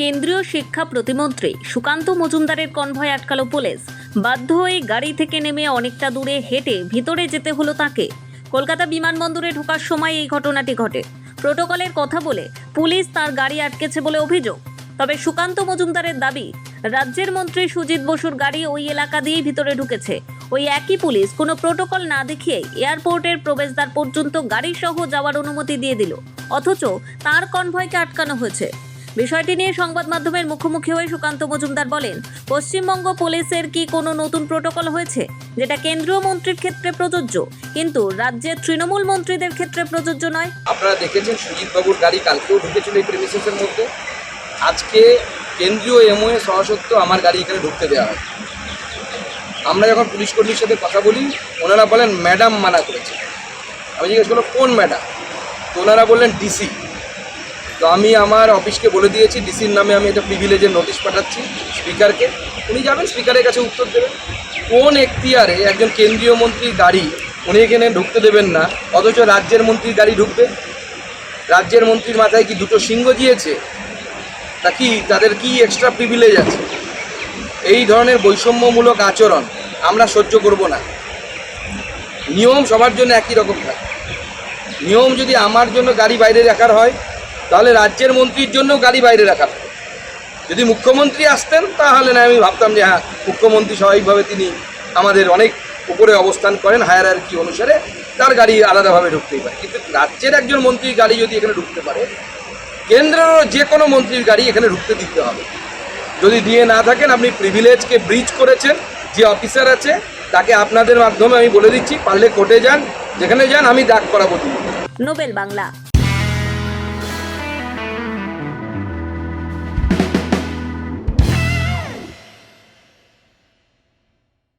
কেন্দ্রীয় শিক্ষা প্রতিমন্ত্রী সুকান্ত মজুমদারের কনভয় আটকালো পুলিশ। বাধ্য হয়ে গাড়ি থেকে নেমে অনেকটা দূরে হেঁটে ভিতরে যেতে হলো তাকে। কলকাতা বিমানবন্দরে ঢোকার সময় এই ঘটনাটি ঘটে। প্রোটোকলের কথা বলে পুলিশ তার গাড়ি আটকেছে বলে অভিযোগ। তবে সুকান্ত মজুমদারের দাবি, রাজ্যের মন্ত্রী সুজিত বসুর গাড়ি ওই এলাকা দিয়েই ভিতরে ঢুকেছে। ওই একই পুলিশ কোনো প্রোটোকল না দেখিয়ে এয়ারপোর্টের প্রবেশদ্বার পর্যন্ত গাড়ি সহ যাওয়ার অনুমতি দিয়ে দিল। অথচ তার কনভয়কে আটকানো হয়েছে। বিষয়টি নিয়ে সংবাদ মাধ্যমের মুখোমুখি হয়ে সুকান্ত মজুমদার বলেন, পশ্চিমবঙ্গ পুলিশের কি কোনো নতুন প্রোটোকল হয়েছে? যেটা কেন্দ্রীয় মন্ত্রীর ক্ষেত্রে প্রযোজ্য, কিন্তু রাজ্যের তৃণমূল মন্ত্রীদের ক্ষেত্রে প্রযোজ্য নয়? আপনারা দেখেছেন সুজিত বাবুর গাড়ি কালকেও ঢুকেছিল এই প্রেমিসেসের মধ্যে। আজকে কেন্দ্রীয় এমওএ সহসত্ব আমার গাড়ি এখানে ঢুকতে দেওয়া হয়। আমরা যখন পুলিশ কর্মীর সাথে কথা বলি, ওনারা বলেন ম্যাডাম মানা করেছে। আমি জিজ্ঞেস করলাম, কোন ম্যাডাম তো ওনারা বললেন ডিসি তো আমি আমার অফিসকে বলে দিয়েছি, ডিসির নামে আমি একটা প্রিভিলেজের নোটিশ পাঠাচ্ছি স্পিকারকে উনি যাবেন স্পিকারের কাছে উত্তর দেবেন। কোন এখতিয়ারে একজন কেন্দ্রীয় মন্ত্রীর গাড়ি উনি এখানে ঢুকতে দেবেন না, অথচ রাজ্যের মন্ত্রীর গাড়ি ঢুকবে? রাজ্যের মন্ত্রীর মাথায় কি দুটো সিংহ দিয়েছে? তা কি তাদের কি এক্সট্রা প্রিভিলেজ আছে? এই ধরনের বৈষম্যমূলক আচরণ আমরা সহ্য করব না। নিয়ম সবার জন্য একই রকম থাকে। নিয়ম যদি আমার জন্য গাড়ি বাইরে রাখার হয় তাহলে রাজ্যের মন্ত্রীর জন্য গাড়ি বাইরে হয়। যদি মুখ্যমন্ত্রী আসতেন, তাহলে না, আমি ভাবতাম যে হ্যাঁ মুখ্যমন্ত্রী স্বাভাবিকভাবে তিনি আমাদের অনেক উপরে অবস্থান করেন হায়ার কি অনুসারে তার গাড়ি আলাদাভাবে ঢুকতেই পারে। কিন্তু রাজ্যের একজন মন্ত্রীর গাড়ি যদি এখানে ঢুকতে পারে, কেন্দ্রেরও যে কোনো মন্ত্রীর গাড়ি এখানে ঢুকতে দিতে হবে। যদি দিয়ে না থাকেন, আপনি প্রিভিলেজকে ব্রিজ করেছেন, যে অফিসার আছে, তাকে আপনাদের মাধ্যমে আমি বলে দিচ্ছি, পারলে কোর্টে যান, যেখানে যান, আমি ডাক করাবো নোবেল বাংলা।